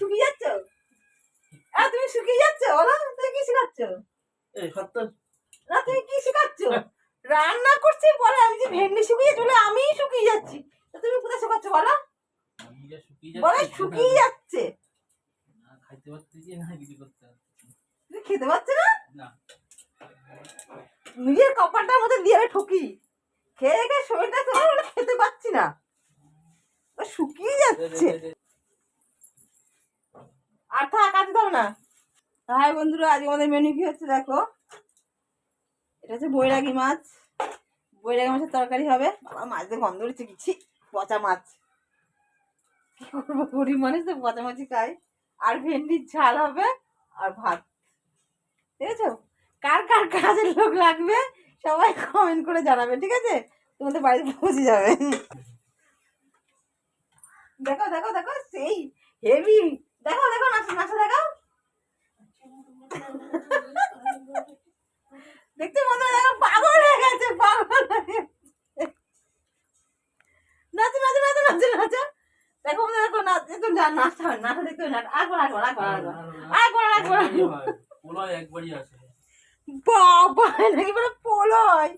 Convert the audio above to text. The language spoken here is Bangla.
শুকিয়ে যাচ্ছ? আর তুমি শুকিয়ে যাচ্ছ? বলো তুমি কি শেখাচ্ছ? না তুমি কি শেখাচ্ছ? রান্না করছি বলে আমি যে ভেন্ডি শুকিয়ে চলে আমিই শুকিয়ে যাচ্ছি। তা তুমি কোথায় শেখাচ্ছ বলো? আমি বলে শুকিয়ে যাচ্ছে। খাইতে পারতেছি না কিছু করতে তুমি খেতে পারছ না? নিজের কপালটার মধ্যে দিয়ে আমি ঠকি। খেয়ে খেয়ে শরীরটা তো বলে খেতে পাচ্ছি না। শুকিয়ে যাচ্ছে। না? বন্ধুরা আজ আমাদের মেনু কি হচ্ছে দেখো? এটা হচ্ছে বৈরাগী মাছ। বৈরাগী মাছের তরকারি হবে। বাবা, মাছ দিয়ে গন্ধ উঠছে কিছু পচা মাছ। কি করব, গরিব মানুষ তো পচা মাছই খাই আর ভেন্ডির ঝাল হবে আর ভাত। ঠিক আছে কার কার কাজের লোক লাগবে, সবাই কমেন্ট করে জানাবে, ঠিক আছে? তোমাদের বাড়িতে পৌঁছে যাবে। দেখো দেখো দেখো, সেই হেভি দেখো দেখো নাচো নাচো দেখো দেখতে মনে হয় দেখো পাগল হয়ে গেছে পাগল হয়ে। নাচো নাচো নাচো নাচো নাচো। দেখো মনে দেখো নাচ একটু না নাচতে হয় নাচা দেখতে হবে না একবার একবার একবার একবার একবার একবার পোলয় একবারই আসে। বাবা নাকি বলে পোলয়